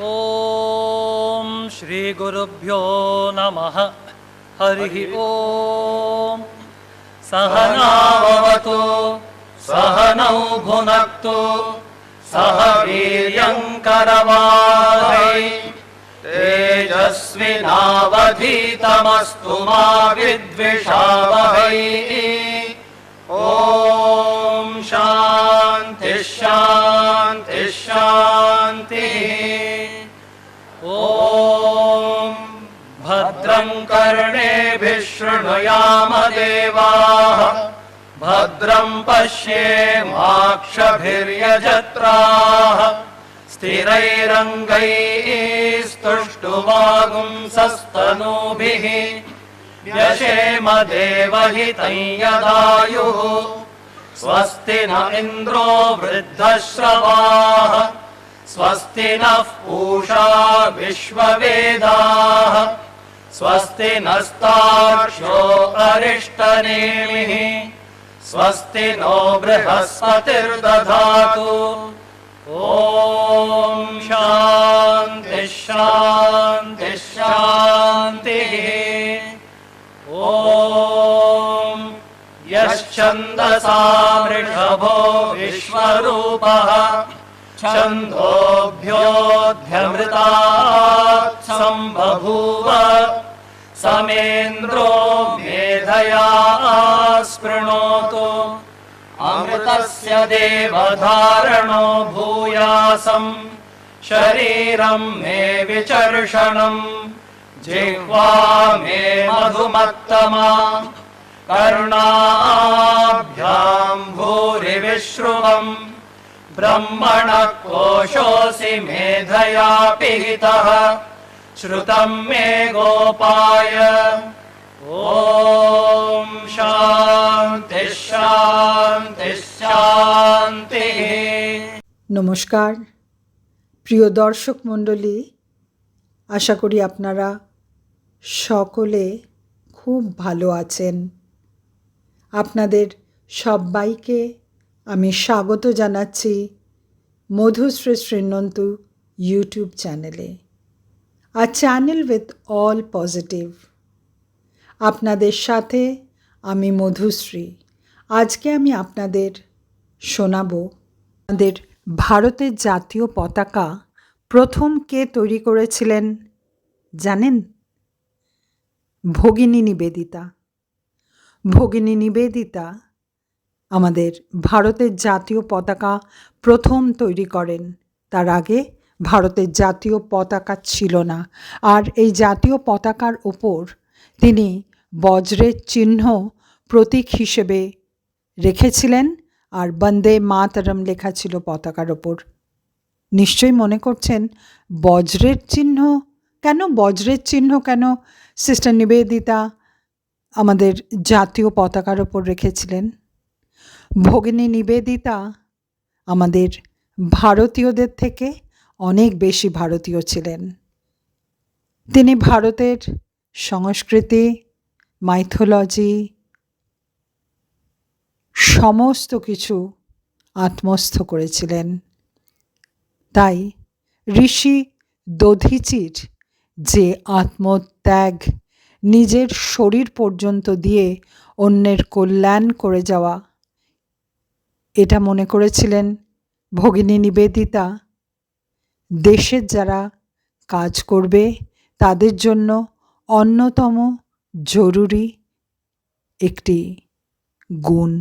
ॐ श्रीगुरुभ्यो नमः। हरिः ॐ सहनावतु सहनौ भुनक्तु सह वीर्यङ्करवाहै तेजस्विनावधीतमस्तु मा विद्विषावहै। ॐ शान्तिः शान्तिः शान्तिः। ॐ भद्रं कर्णेभिः शृणुयाम देवाः। भद्रं पश्येमाक्षभिर्यजत्राः। स्थिरैरङ्गैस्तुष्टुवागुंसस्तनूभिः व्यशेम देवहितं यदायुः। स्वस्ति न इन्द्रो वृद्धश्रवाः स्वस्ति नः पूषा विश्ववेदाः। स्वस्ति नस्तार्क्ष्यो अरिष्टनेमिः। स्वस्ति नो बृहस्पतिर्दधातु। ॐ शान्तिः शान्तिः शान्तिः। ॐ यश्छन्दसा वृषभो विश्वरूपः छन्दोभ्योऽध्यमृतात् सम्बभूव समेन्द्रो मेधया स्पृणोतु। अमृतस्य देवधारणो भूयासम् शरीरं मे विचर्षणम् जिह्वा मे मधुमत्तमा। कर्णाभ्याम् भूरिविश्रुवम्। ब्रह्मणः कोशोऽसि मेधया पिहितः श्रुतम् मे गोपाय ॐ शान्तिः शान्तिः शान्तिः নমস্কার প্রিয় দর্শক মণ্ডলী আশা করি আপনারা সকলে খুব ভালো আছেন আপনাদের সবাইকে আমি স্বাগত জানাচ্ছি মধুশ্রী শ্রীনন্তু ইউটিউব চ্যানেলে। A channel with all positive আপনাদের সাথে আমি মধুশ্রী। আজকে আমি আপনাদের শোনাবো আমাদের ভারতের জাতীয় পতাকা প্রথম কে তৈরি করেছিলেন জানেন? ভগিনী নিবেদিতা। ভগিনী নিবেদিতা আমাদের ভারতের জাতীয় পতাকা প্রথম তৈরি করেন। তার আগে ভারতের জাতীয় পতাকা ছিল না। আর এই জাতীয় পতাকার ওপর তিনি বজ্রের চিহ্ন প্রতীক হিসেবে রেখেছিলেন আর বন্দে মাতরম লেখা ছিল পতাকার ওপর। নিশ্চয়ই মনে করছেন, বজ্রের চিহ্ন? কেন বজ্রের চিহ্ন কেন? সিস্টার নিবেদিতা আমাদের জাতীয় পতাকার ওপর রেখেছিলেন। ভগিনী নিবেদিতা আমাদের ভারতীয়দের থেকে অনেক বেশি ভারতীয় ছিলেন। তিনি ভারতের সংস্কৃতি মাইথোলজি সমস্ত কিছু আত্মস্থ করেছিলেন। তাই ঋষি দধিচির যে আত্মত্যাগ নিজের শরীর পর্যন্ত দিয়ে অন্যের কল্যাণ করে যাওয়া এটা মনে করেছিলেন ভগিনী নিবেদিতা দেশের যারা কাজ করবে তাদের জন্য অন্যতম জরুরি একটি গুণ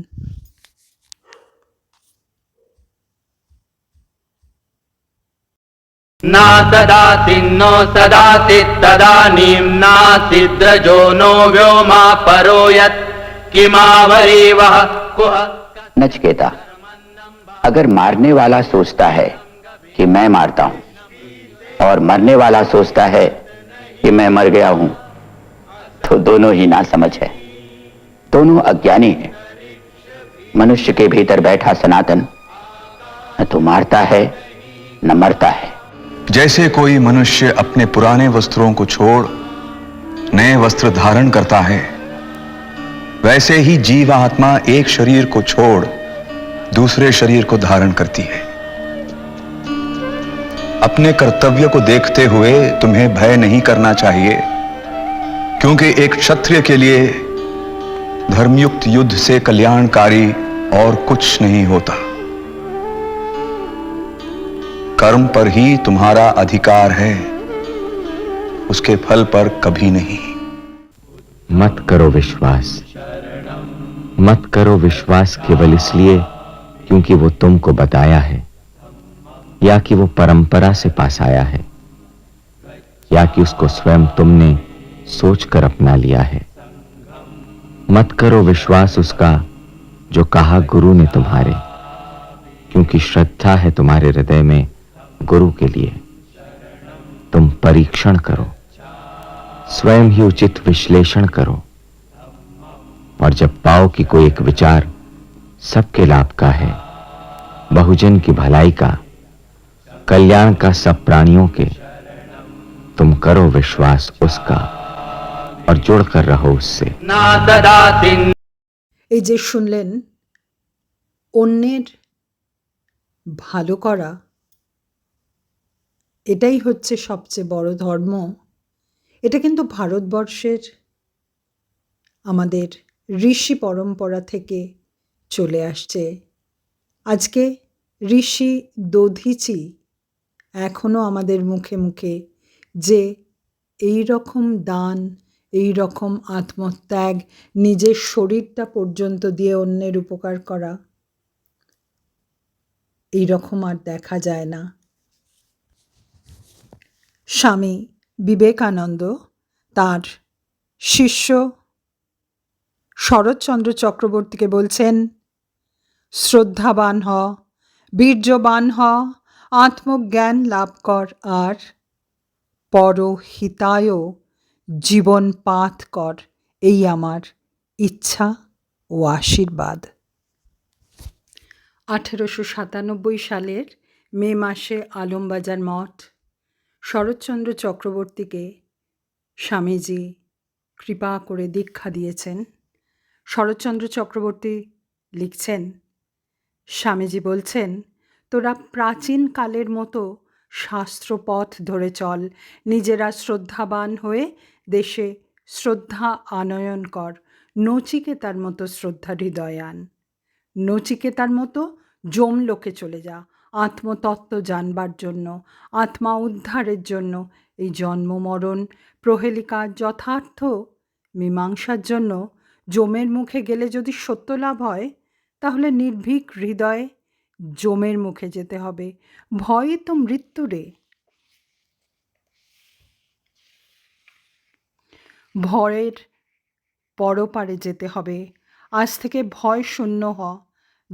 न सदासिन्नो सदासि तदानीं नासिद्रजो नो व्योमा परो यत् किमावरीवः कुह नचकेता अगर मारने वाला सोचता है कि मैं मारता हूँ, और मरने वाला सोचता है कि मैं मर गया हूँ तो दोनों ही ना समझ है। दोनों अज्ञानी है। मनुष्य के भीतर बैठा सनातन न तो मारता है, न मरता है। जैसे कोई मनुष्य अपने पुराने वस्त्रों को छोड़ नए वस्त्र धारण करता है, वैसे ही जीव आत्मा एक शरीर को छोड़ दूसरे शरीर को धारण करती है। अपने कर्तव्य को देखते हुए तुम्हें भय नहीं करना चाहिए, क्योंकि एक क्षत्रिय के लिए धर्मयुक्त युद्ध से कल्याणकारी और कुछ नहीं होता। कर्म पर ही तुम्हारा अधिकार है, उसके फल पर कभी नहीं। मत करो विश्वास। मत करो विश्वास केवल इसलिए क्योंकि वो तुमको बताया है, या कि वो परंपरा से पास आया है, या कि उसको स्वयं तुमने सोचकर अपना लिया है। मत करो विश्वास उसका, जो कहा गुरु ने तुम्हारे, क्योंकि श्रद्धा है तुम्हारे हृदय में गुरु के लिए। तुम परीक्षण करो, स्वयं ही उचित विश्लेषण करो, और जब पाओ कि कोई एक विचार सबके लाभ का है बहुजन की भलाई का कल्याण का सब प्राणियों के तुम करो विश्वास उसका और जुड़कर रहो उससे ना ददाति এই যে শুনলেন অন্যের ভালো করা এটাই হচ্ছে সবচেয়ে বড় ধর্ম এটা কিন্তু ভারতবর্ষের আমাদের ঋষি পরম্পরা থেকে চলে আসছে। আজকে ঋষি দধিচি এখনও আমাদের মুখে মুখে যে এই রকম দান, এই রকম আত্মত্যাগ নিজের শরীরটা পর্যন্ত দিয়ে অন্যের উপকার করা, এই রকম আর দেখা যায় না। স্বামী বিবেকানন্দ তার শিষ্য শরৎচন্দ্র চক্রবর্তীকে বলছেন শ্রদ্ধাবান হ, বীর্যবান হ, আত্মজ্ঞান লাভ কর আর পরহিতায় জীবন পাত কর। এই আমার ইচ্ছা ও আশীর্বাদ। আঠেরোশো সাতানব্বই সালের মে মাসে আলমবাজার মঠ, শরৎচন্দ্র চক্রবর্তীকে স্বামীজি কৃপা করে দীক্ষা দিয়েছেন। শরৎচন্দ্র চক্রবর্তী লিখছেন স্বামীজি বলছেন, তোরা প্রাচীন কালের মতো শাস্ত্রপথ ধরে চল। নিজেরা শ্রদ্ধাবান হয়ে দেশে শ্রদ্ধা আনয়ন কর। নচিকেতার মতো শ্রদ্ধা হৃদয় আন নচিকেতার মতো জম লোকে চলে যা। আত্মতত্ত্ব জানবার জন্য, আত্মা উদ্ধারের জন্য এই জন্ম মরণ প্রহেলিকা যথার্থ মীমাংসার জন্য। জমের মুখে গেলে যদি সত্য লাভ হয় তাহলে নির্ভীক হৃদয়ে জমের মুখে যেতে হবে। ভয়ে তো মৃত্যু রে। ভয়ের পরপারে যেতে হবে। আজ থেকে ভয় শূন্য হ,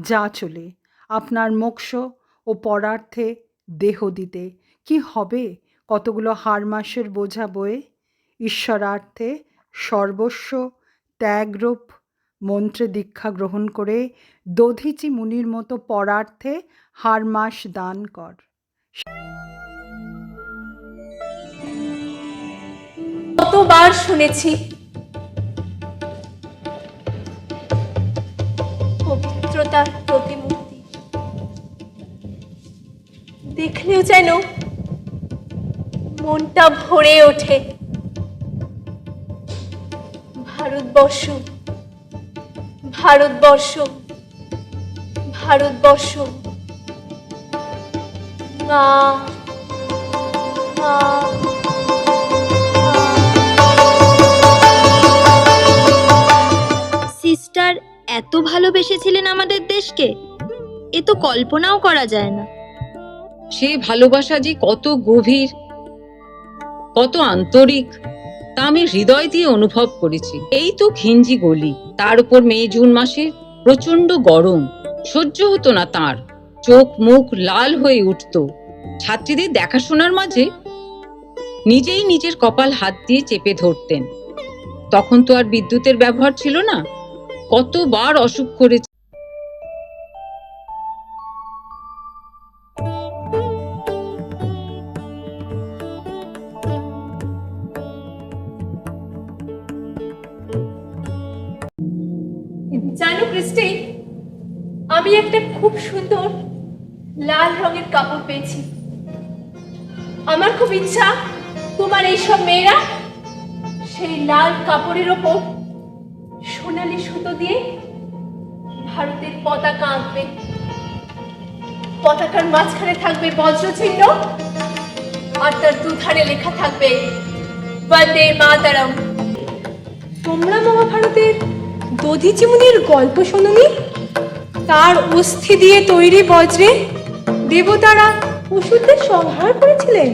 যা চলে। আপনার মোক্ষ ও পরার্থে দেহ দিতে। কি হবে কতগুলো হার মাসের বোঝা বয়ে? ঈশ্বরার্থে সর্বস্ব ত্যাগরূপ মন্ত্রে দীক্ষা গ্রহণ করে দধিচি মুনির মতো পরার্থে হার মাস দান কর। কতবার শুনেছি। পবিত্রতার প্রতিমূর্তি। দেখলেও যেন মনটা ভরে ওঠে। ভারতবর্ষ ভারতবর্ষ ভারতবর্ষ। মা মা সিস্টার এত ভালোবেসেছিলেন আমাদের দেশকে? এ তো কল্পনাও করা যায় না। সেই ভালোবাসা যে কত গভীর কত আন্তরিক। তা আমি হৃদয় দিয়ে অনুভব করেছি। এই তো ঘিঞ্জি গলি। তার উপর মে জুন মাসে প্রচণ্ড গরম। সহ্য হতো না তার। চোখ মুখ লাল হয়ে উঠত। ছাত্রীদের দেখাশোনার মাঝে নিজেই নিজের কপাল হাত দিয়ে চেপে ধরতেন। তখন তো আর বিদ্যুতের ব্যবহার ছিল না। কতবার অসুখ করে খুব সুন্দর লাল রঙের কাপড় পেয়েছি। আমার খুব ইচ্ছা, তোমার এইসব মেয়েরা সেই লাল কাপড়ের ওপর সোনালি সুতো দিয়ে ভারতের পতাকা আঁকবে। পতাকার মাঝখানে থাকবে বজ্র চিহ্ন আর তার দুধারে লেখা থাকবে, বন্দে মাতারম। তোমরা মহাভারতের দধিচিমুনির গল্প শোনোনি? তার অস্থি দিয়ে তৈরি বজ্রে দেবতারা পশুদের সংহার করেছিলেন।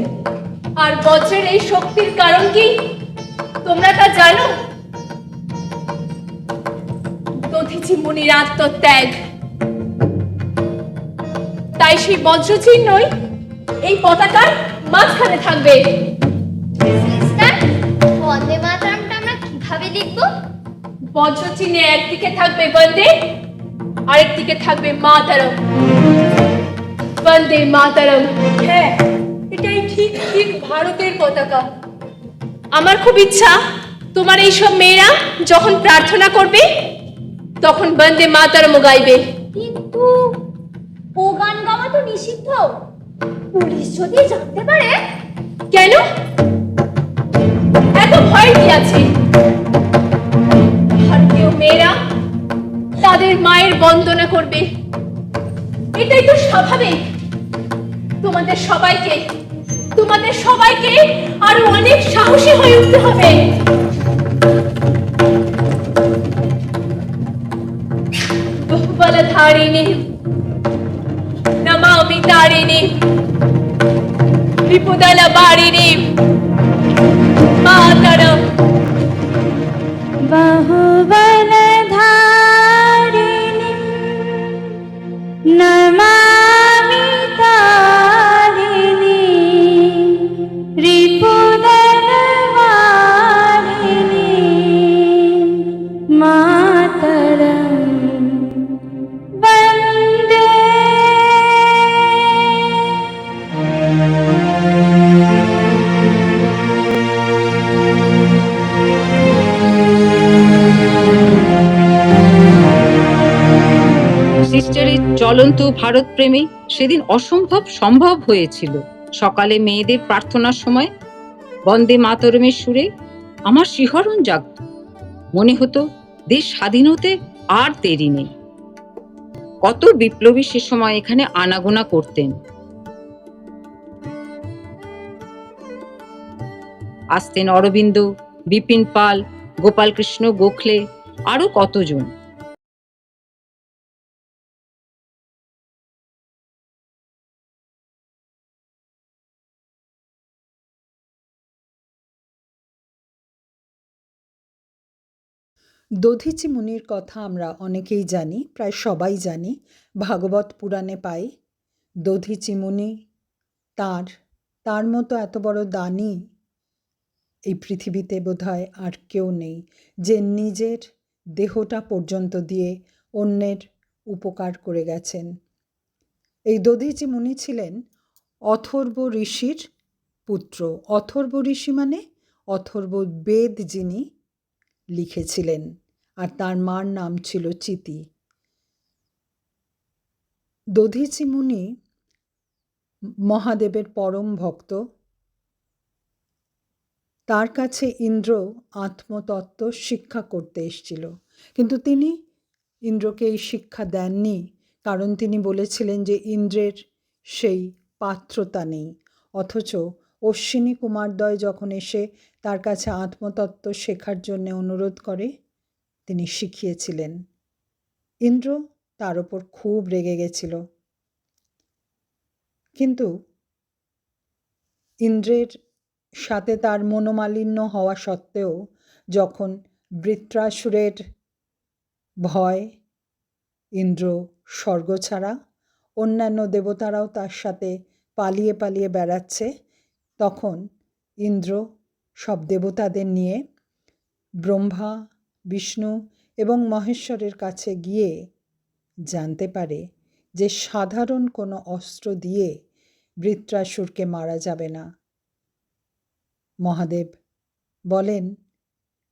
আর বজ্রের এই শক্তির কারণ কি? তোমরা তা জানো? দধিচি মুনির আত্মত্যাগ। তাই সেই বজ্র চিহ্নই এই পতাকার মাঝখানে থাকবে। বন্দে মাতরমটা আমরা কীভাবে লিখব? বজ্র চিহ্নে একদিকে থাকবে বন্দে আরেকদিকে থাকবে মাতারম। বন্দে মাতারম। হ্যাঁ এটাই ঠিক ঠিক ভারতের পতাকা। আমার খুব ইচ্ছা তোমার এইসব মেয়েরা যখন প্রার্থনা করবে তখন বন্দে মাতারম গাইবে। কিন্তু ও গান গাওয়া তো নিষিদ্ধ। পুলিশ যদি জানতে পারে? কেন? এত ভয় কি আছে? ভারতীয় মেয়েরা তাদের মায়ের বন্দনা করবে। এটাই তো স্বাভাবিক। তোমাদের সবাইকে তোমাদের সবাইকে আরও অনেক সাহসী হয়ে উঠতে হবে। নমামি তারিণী রিপুদল বাড়িনি মাতরম বহুবলধারিণী জ্বলন্ত ভারত প্রেমে সেদিন অসম্ভব সম্ভব হয়েছিল। সকালে মেয়েদের প্রার্থনার সময়, বন্দে মাতরমের সুরে আমার শিহরণ জাগত। মনে হতো দেশ স্বাধীন হতে আর দেরি নেই। কত বিপ্লবী সে সময় এখানে আনাগোনা করতেন। আসতেন অরবিন্দ, বিপিন পাল, গোপালকৃষ্ণ গোখলে, আরও কতজন? দধিচি মুনির কথা আমরা অনেকেই জানি, প্রায় সবাই জানি, ভাগবত পুরাণে পাই। দধিচি মুনি তার তার মতো এত বড় দানি এই পৃথিবীতে বোধহয় আর কেউ নেই, যে নিজের দেহটা পর্যন্ত দিয়ে অন্যের উপকার করে গেছেন। এই দধিচি মুনি ছিলেন অথর্ব ঋষির পুত্র। অথর্ব ঋষি মানে অথর্ব বেদ যিনি লিখেছিলেন, আর তার মার নাম ছিল চিতি। দধিচি মুনি মহাদেবের পরম ভক্ত। তার কাছে ইন্দ্র আত্মতত্ত্ব শিক্ষা করতে এসেছিল। কিন্তু তিনি ইন্দ্রকে এই শিক্ষা দেননি, কারণ তিনি বলেছিলেন যে ইন্দ্রের সেই পাত্রতা নেই। অথচ অশ্বিনী কুমারদ্বয় যখন এসে তার কাছে আত্মতত্ত্ব শেখার জন্য অনুরোধ করে তিনি শিখিয়েছিলেন। ইন্দ্র তার ওপর খুব রেগে গেছিল। কিন্তু ইন্দ্রের সাথে তার মনোমালিন্য হওয়া সত্ত্বেও যখন বৃত্রাসুরের ভয়, ইন্দ্র স্বর্গ ছাড়া অন্যান্য দেবতারাও তার সাথে পালিয়ে পালিয়ে বেড়াচ্ছে, তখন ইন্দ্র সব দেবতাদের নিয়ে ব্রহ্মা, বিষ্ণু এবং মহেশ্বরের কাছে গিয়ে জানতে পারে যে সাধারণ কোনো অস্ত্র দিয়ে বৃত্রাসুরকে মারা যাবে না। মহাদেব বলেন,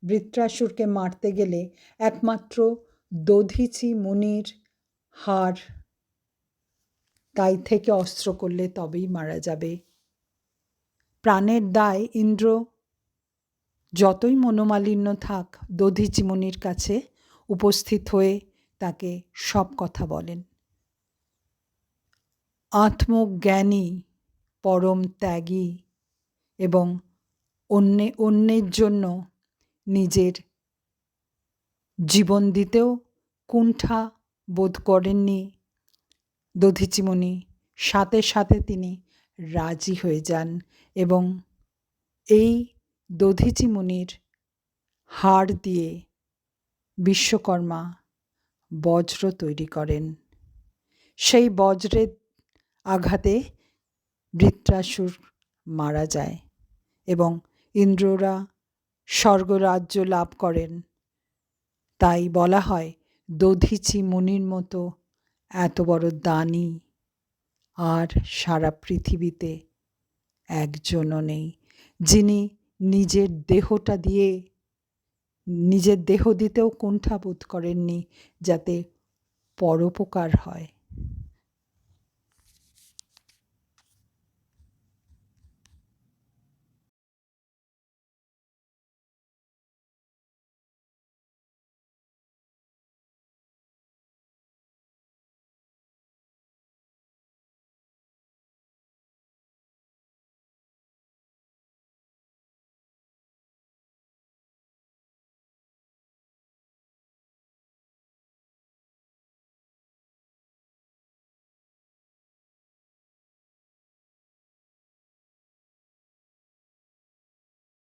বৃত্রাসুরকে মারতে গেলে একমাত্র দধিচি মুনির হার তাই থেকে অস্ত্র করলে তবেই মারা যাবে। প্রাণের দায় ইন্দ্র যতই মনোমালিন্য থাক, দধিচিমুনির কাছে উপস্থিত হয়ে তাকে সব কথা বলেন। আত্মজ্ঞানী, পরম ত্যাগী এবং অন্যে, অন্যের জন্য নিজের জীবন দিতেও কুণ্ঠা বোধ করেননি দধিচিমণি সাথে সাথে তিনি রাজি হয়ে যান এবং এই দধিচিমণির হাড় দিয়ে বিশ্বকর্মা বজ্র তৈরি করেন। সেই বজ্রের আঘাতে বৃত্রাসুর মারা যায় এবং ইন্দ্ররা স্বর্গরাজ্য লাভ করেন। তাই বলা হয়, দধিচি মুনির মতো এত বড় দানি আর সারা পৃথিবীতে একজনও নেই, যিনি নিজের দেহটা দিয়ে নিজের দেহ দিতেও কুণ্ঠাবোধ করেননি যাতে পরোপকার হয়।